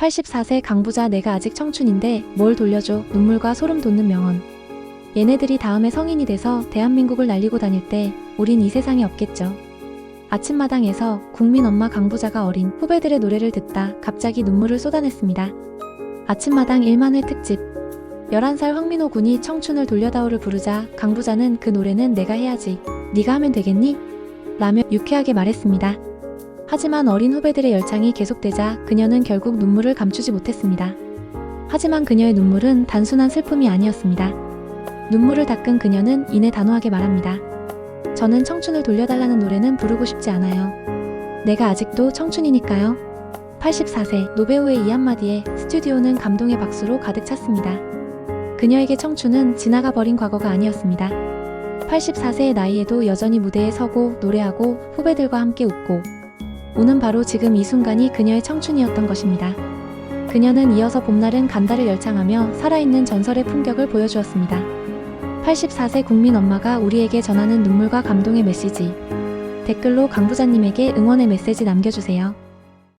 84세 강부자 내가 아직 청춘인데 뭘 돌려줘 눈물과 소름 돋는 명언. 얘네들이 다음에 성인이 돼서 대한민국을 날리고 다닐 때 우린 이 세상에 없겠죠. 아침마당에서 국민 엄마 강부자가 어린 후배들의 노래를 듣다 갑자기 눈물을 쏟아냈습니다. 아침마당 1만회 특집 11살 황민호 군이 청춘을 돌려다오를 부르자 강부자는 그 노래는 내가 해야지. 네가 하면 되겠니? 라며 유쾌하게 말했습니다. 하지만 어린 후배들의 열창이 계속되자 그녀는 결국 눈물을 감추지 못했습니다. 하지만 그녀의 눈물은 단순한 슬픔이 아니었습니다. 눈물을 닦은 그녀는 이내 단호하게 말합니다. 저는 청춘을 돌려달라는 노래는 부르고 싶지 않아요. 내가 아직도 청춘이니까요. 84세 노배우의 이 한마디에 스튜디오는 감동의 박수로 가득 찼습니다. 그녀에게 청춘은 지나가 버린 과거가 아니었습니다. 84세의 나이에도 여전히 무대에 서고 노래하고 후배들과 함께 웃고 오는 바로 지금 이 순간이 그녀의 청춘이었던 것입니다. 그녀는 이어서 봄날은 간다를 열창하며 살아있는 전설의 품격을 보여주었습니다. 84세 국민 엄마가 우리에게 전하는 눈물과 감동의 메시지. 댓글로 강부자님에게 응원의 메시지 남겨주세요.